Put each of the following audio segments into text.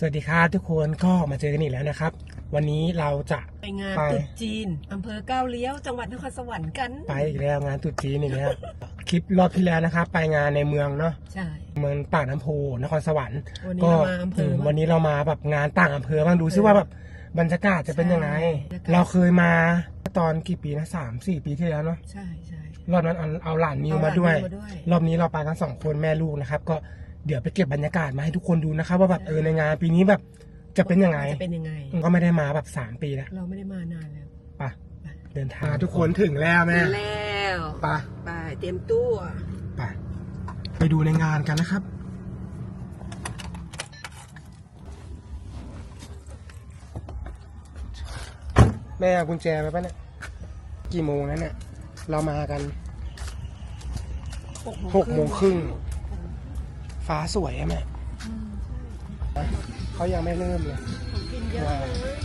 สวัสดีครับทุกคนก็มาเจอกันอีกแล้วนะครับ วันนี้เราจะไปงานไปตรุษจีนอำเภอก้าวเลี้ยวจังหวัดนครสวรรค์กันไปอีกแล้วงานตรุษจีนอีกแล้วคลิปรอบที่แล้วนะครับ ไปงานในเมืองเนาะใช่เมืองปากน้ำโพนครสวรรค์วันนี้ก็เรามาอำเภอมบ้างวันนี้เรามาแบบงานต่างอำเภอบ้างดูซิว่าแบบบรรยากาศจะเป็นยังไงใช่เราเคยมาตอนกี่ปีนะสามสี่ปีที่แล้วเนาะใช่ใช่รอบนั้นเอาเอาหลานมิวเอาหลานมาด้วยมิวมาด้วย รอบนี้เราไปกันสองคนแม่ลูกนะครับ ก็ เดี๋ยวไปเก็บบรรยากาศมาให้ทุกคนดูนะครับว่าแบบเออในงานปีนี้แบบจะเป็นยังไงจะเป็นยังไง ก็ไม่ได้มาแบบสามปีแล้วเราไม่ได้มานานแล้วไปะเดินทางทุกคนถึงแล้วแม่แล้วไปไปเตรียมตัวไปไปดูในงานกันนะครับแม่เอากุญแจไปปะเนี่ย กี่โมงนั้นเนี่ย เรามากันหกโมงครึ่ง ฟ้าสวยอะแม่เขายังไม่เริ่มเลยของกินเยอะเลย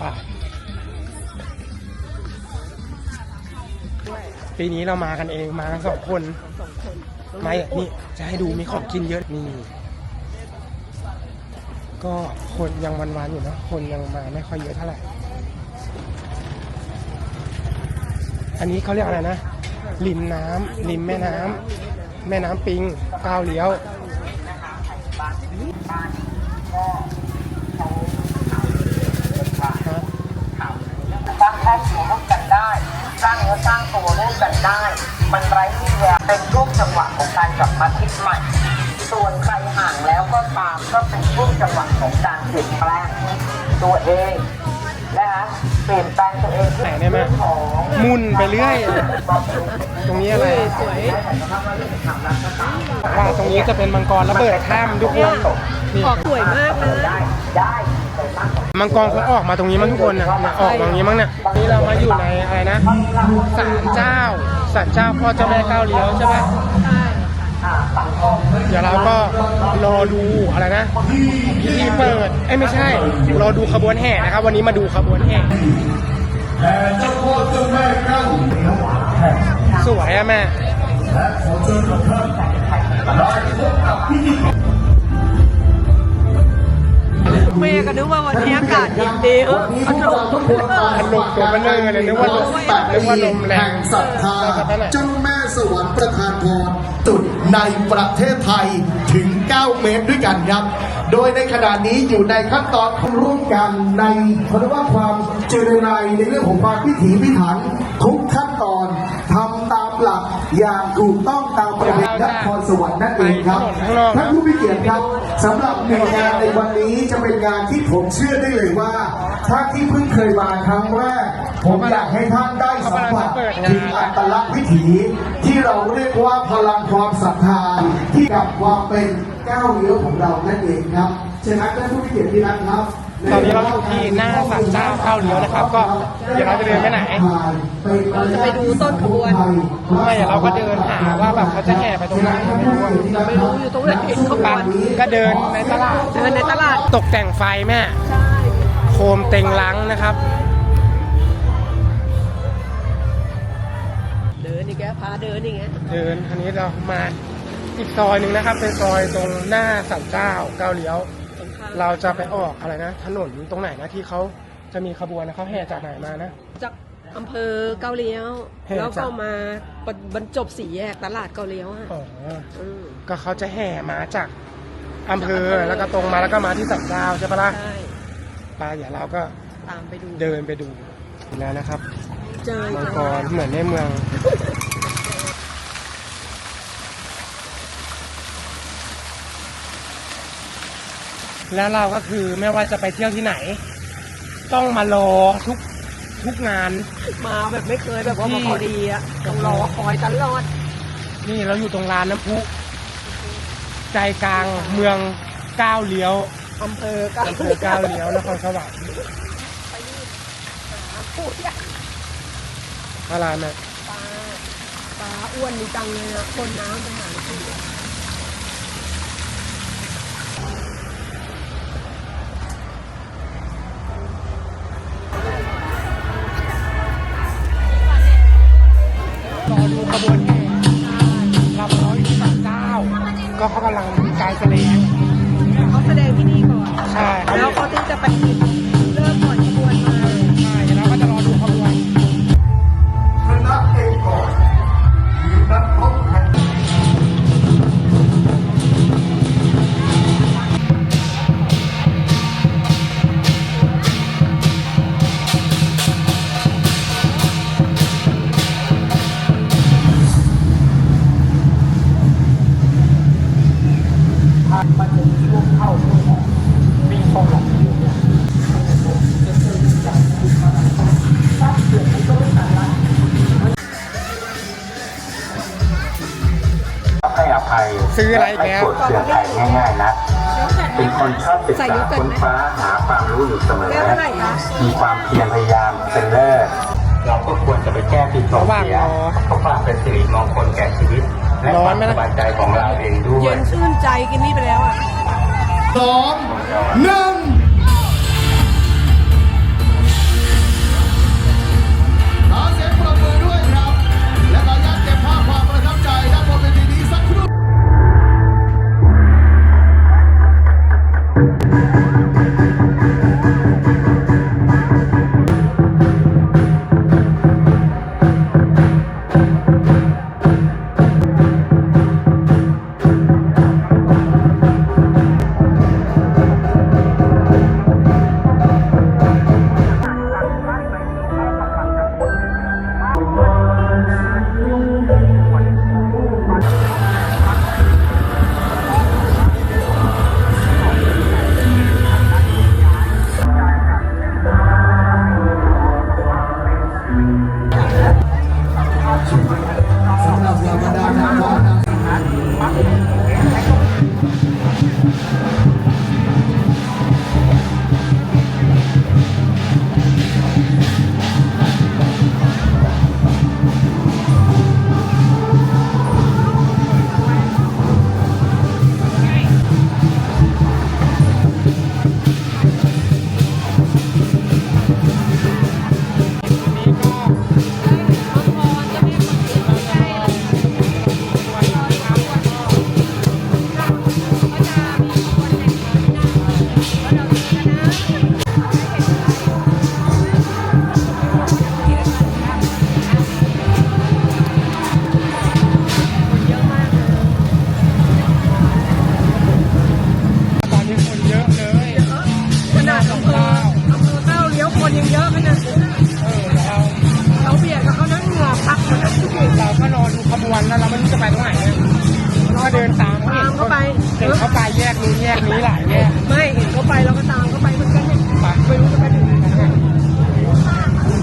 ป่าปีนี้เรามากันเองมากันสองคนสองคนไม่นี่จะให้ดูมีของกินเยอะนี่ก็คนยังวันๆอยู่เนอะคนยังมาไม่ค่อยเยอะเท่าไหร่ อันนี้เขาเรียกอะไรนะริมน้ำริมแม่น้ำ แม่น้ำปิงก้าวเลี้ยวสร้างครอบครัวร่วมกันได้ สร้างเนื้อสร้างตัวร่วมกันได้ มันไร้ที่แววเป็นรูปจังหวะของการกลับมาคิดใหม่ ส่วนใครห่างแล้วก็ตามก็เป็นรูปจังหวะของการเปลี่ยนแปลงตัวเอง นะคะเปลี่ยนแปลงตัวเองไหนเนี่ยแม่ของมุนไปเรื่อย ตรงนี้อะไรสวยว่าตรงนี้จะเป็นมังกรระเบิดข้ามทุกคนนี่ออกสวยมากเลยได้ได้แต่มากกว่ามังกรเขาออกมาตรงนี้มั้งทุกคนนะเนี่ยออกมาตรงนี้มั้งเนี่ยนี่เรามาอยู่ในอะไรนะศาลเจ้าศาลเจ้าพ่อเจ้าแม่ก้าวเลี้ยวใช่ไหมใช่ เดี๋ยวเราก็รอดูอะไรนะพิธีเปิดเอ้ยไม่ใช่รอดูขบวนแห่นะครับ วันนี้มาดูขบวนแห่สวยอะแม่เเมย์ก็นึกว่าวันนี้อากาศเย็นดีเออพัดลมพัดลมตัวเบลอเลยนึกว่าลมนึกว่าลมแรงศรัทธานั่นแหละเจ้าแม่สวรรค์ประทานพรจุดในประเทศไทยถึง 9 เมตรด้วยกันครับ โดยในขณะนี้อยู่ในขั้นตอนร่วมกันในเขาเรียกว่าความเจริญในในเรื่องของความพิถีพิถันทุกขั้นตอน อย่างถูกต้องตามประเพณีนครสวรรค์นั่นเองครับท่านผู้มีเกียรติครับสำหรับหนึ่งงานในวันนี้จะเป็นงานที่ผมเชื่อได้เลยว่าท่านที่เพิ่งเคยมาครั้งแรก ผมอยากให้ท่านได้สัมผัสถึงอัตลักษณ์วิถี ที่เราเรียกว่าพลังความศรัทธาที่กับความเป็นก้าวเลี้ยวของเรานั่นเองครับฉะนั้นท่านผู้มีเกียรติที่รักครับ ตอนนี้เราอยู่ที่หน้าศาลเจ้าก้าวเลี้ยวนะครับ ก็เดี๋ยวเราจะเดินไปไหนเราจะไปดูต้นขบวนไม่เดี๋ยวเราก็เดินหาว่าแบบเขาจะแห่ไปตรงไหนไม่รู้อะไม่รู้อยู่ตรงไหนเขาปะปันก็เดินในตลาด เดินในตลาดตกแต่งไฟแม่ ใช่โคมเต็งลังนะครับ เดินอีกแกพาเดินอย่างเงี้ยเดินอันนี้เรามาอีกซอยหนึ่งนะครับ เป็นซอยตรงหน้าศาลเจ้าก้าวเลี้ยวตรงข้าม เราจะไปออกอะไรนะ ถนนตรงไหนนะที่เขาจะมีขบวนนะเขาแห่จากไหนมานะ จากอำเภอเกาเลี้ยวเห็นแล้วก็จ้ะมาบรรจบสี่แยกตลาดเกาเลี้ยวอะอ๋ออืม ก็เขาจะแห่มาจากอำเภอ แล้วก็ตรงมาแล้วก็มาที่ศาลเจ้าใช่ปะล่ะใช่ไปเดี๋ยวเราก็ตามไปดูเดินไปดูแล้วนะครับ เจอมังกรเหมือนในเมือง แล้วเราก็คือไม่ว่าจะไปเที่ยวที่ไหน ต้องมารอทุกทุกงาน มาแบบไม่เคยแบบว่ามาที่พอดีอะต้องรอคอยตลอดนี่เราอยู่ตรงลานน้ำพุใจกลางเมืองก้าวเลี้ยวอำเภอเกาอำเภอก้าวเลี้ยวนครสวรรค์พูดยากอะไรนะปลาปลาอ้วนมีจังเลยอะคนน้ำไปหาที่ ก็เขากำลังกายแสดง ออะไรอีกแล้วไม่โกรธเคืองใครง่ายๆนะเป็นคนชอบศึกษาค้นคว้าหาความรู้อยู่เสมอแก้วเท่าไหร่คะมีความเพียรพยายามเป็นเลิศเราก็ควรจะไปแก้ที่ตรงระหว่างเสียรอเพื่อความเป็นสิริมงคลแก่ชีวิต และร้คอวานมไหมสล่ะบายใจของเราเองด้วเย็ยนชื่นใจกินนี่ไปแล้วอะสองหนึ่ง อดูขบวนแล้วเราไม่รู้จะไปตรงไหนเลยเราก็เดินตามเขาเห็นตามเข้าไป เห็นเขาไปแยกนู้นแยกนี้หลายแยกไม่เห็นเขาไปเราก็ตามเขาไปเหมือนกันเนี่ยไปไม่รู้จะไปถึงไหนไปทางไหน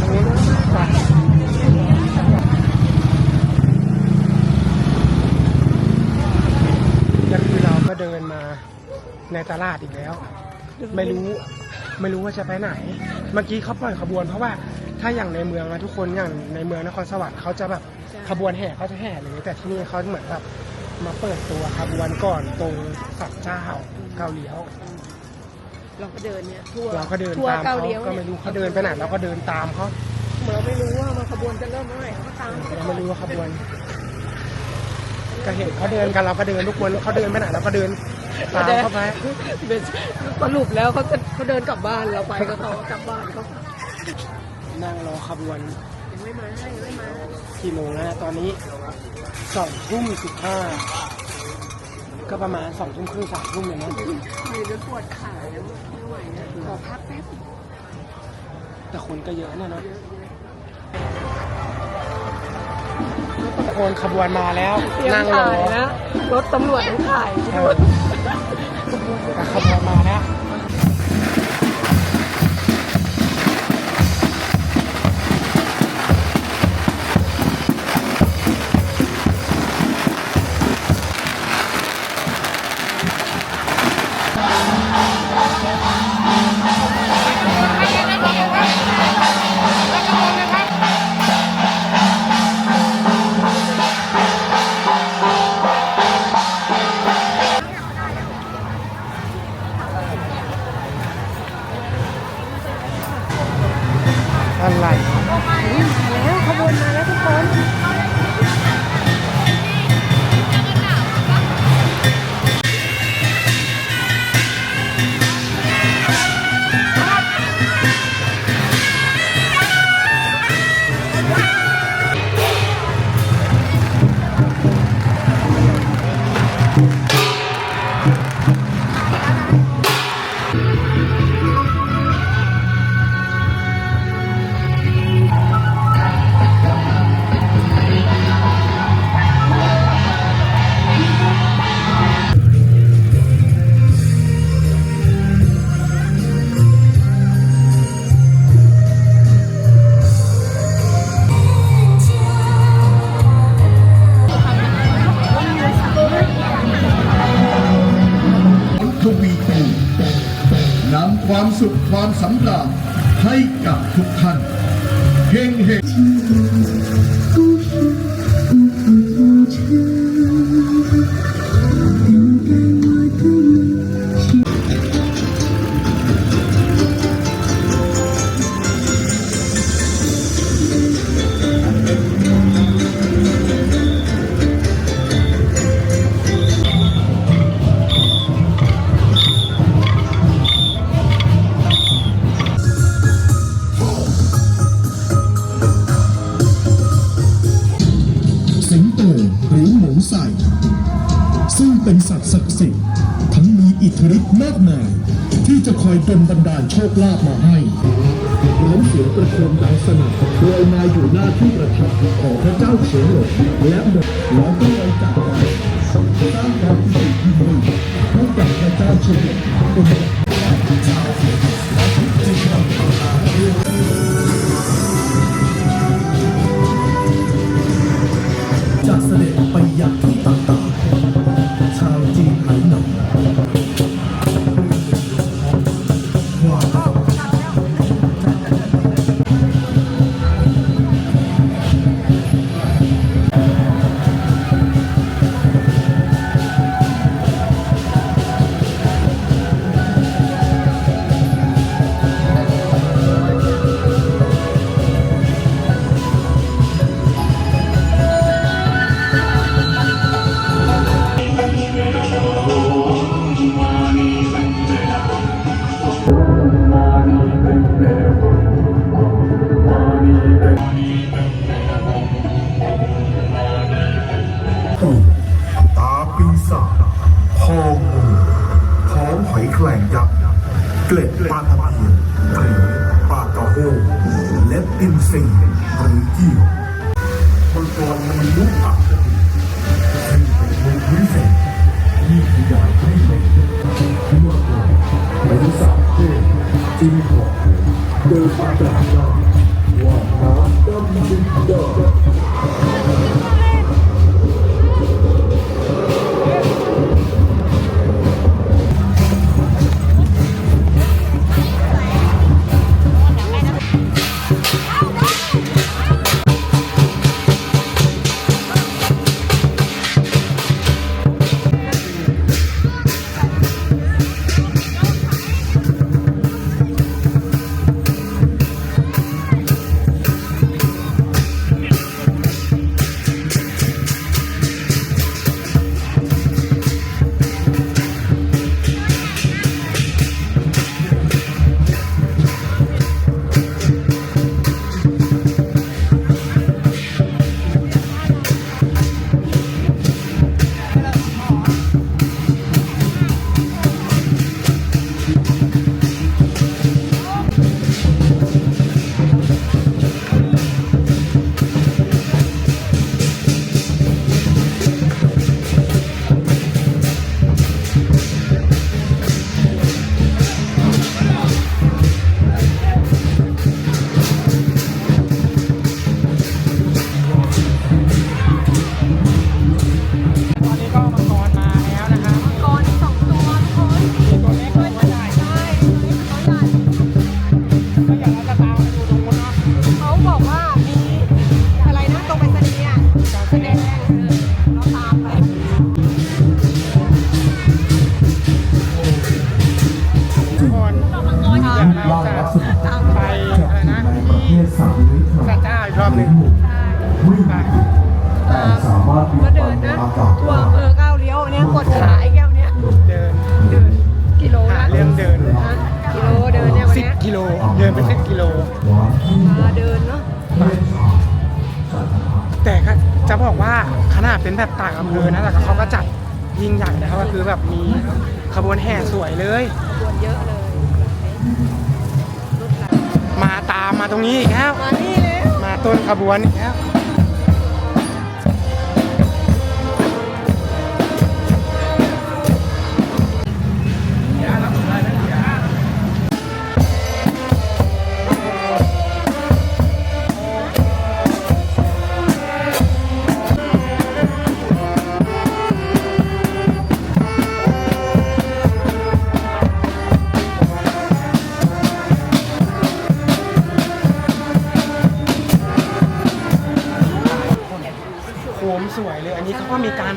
ตรงนู้นไปแล้วคือเราก็เดินมาในตลาดอีกแล้ว ไม่รู้ไม่รู้ว่าจะไปไหน เมื่อกี้เขาปล่อยขบวนเพราะว่าถ้าอย่างในเมืองนะทุกคนอย่างในเมืองนครสวรรค์เขาจะแบบ ขบวนแห่เขาจะแห่เลยแต่ที่นี่เขาเหมือนแบบมาเปิดตัวขบวนก่อนตรงสักเจ้าเกาเลี้ยวเราก็เดินเนี่ยทั่วเราก็เดินทั่วตามเก้าเขาเลี้ยวก็เนี่ไม่ยรู้เขาเดินไปไหนเราก็เดินตามเขาเราไม่รู้ว่ามาขบวนจะเริ่มเมื่อไหร่เราก็ตามเขาเราไม่รู้ว่าขบวนก็เห็นเขาเดินกันเราก็เดินทุกคนเขาเดินไปไหนเราก็เดินตามเขาไปเป็นสรุปแล้วเขาจะเขาเดินกลับบ้านเราไปก็เขากลับบ้านเขานั่งรอขบวนยังไม่มายังไม่มา กี่โมงแล้วนะตอนนี้สองทุ่มสิบห้าก็ประมาณสองทุ่มครึ่งสามทุ่มอย่างนั้นมีเรื่องปวดขาแล้วไม่ไหวนะขอพักแป๊บแต่คนก็เยอะนะเนาะคนขบวนมาแล้วเตรียมนั่งรอถ่ายนะ รถตำรวจยังถ่ายเออแต่ขบวนมาแล้ว ลาภมาให้ร้องเสียงประโคมดังสนั่นโดยมาอยู่หน้าที่ประทับของพระเจ้าเฉียงหลงและหมดแล้วก็ลอยจากไปสร้างความปิติยินดีให้กับพระเจ้าเฉียงหลงเป็นจะเสด็จไปยังที่ต่าง ตาปีศาจพองูท้องหอยแคลงยักษ์เกล็ดปลาตะเพียนหรือปลากระโฮเล็บอินทรี เป็นแบบต่างอำเภอนะแต่เขาก็จัดยิ่งใหญ่นะครับก็คือแบบมีขบวนแห่สวยเลยคนเยอะเลยรถไหลมาตามมาตรงนี้อีกแล้วมานี่เลยมาต้นขบวนอีกแล้ว เขาก็มีการ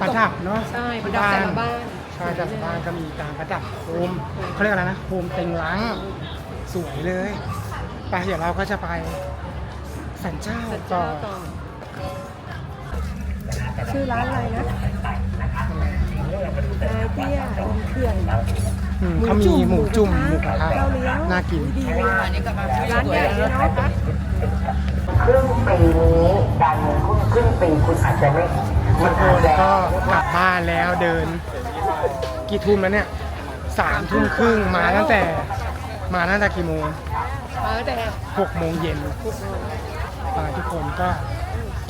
ประดับเนาะใช่ประดับแต่ละบ้านใช่แต่ละบ้านก็มีการประดับโคมเขาเรียกอะไรนะโคมเต็งล้างสวยเลยไปเดี๋ยวเราก็จะไปสันเจ้าสันต่เจ้าอต่อชื่อร้านอะไรนะนายเตี้ยอินเขื่อนอืมเขามีหมูจุ่มหมูกระทะเกาเลี้ยงน่ากินดีเลยร้านใหญ่เลยเนาะ คะครึ่งปีนี้การเงินครึ่งครึ่งปีคุณอาจจะไม่ทุกคนก็กลับบ้านแล้วเดิน กี่ทุ่มแล้วเนี่ยสามทุ่มครึ่งมาตั้งแต่ มาตั้งแต่กี่โมงมาตั้งแต่หกโมงเย็นไปทุกคนก็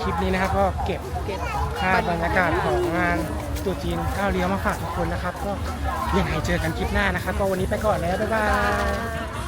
คลิปนี้นะครับก็เก็บเก็บภาพบรรยากาศของงานตรุ๊จีนข้าวเลี้ยวมาฝากทุกคนนะครับ ก็ยังไงเจอกันคลิปหน้านะครับ ก็วันนี้ไปก่อนแล้วบ๊ายบาย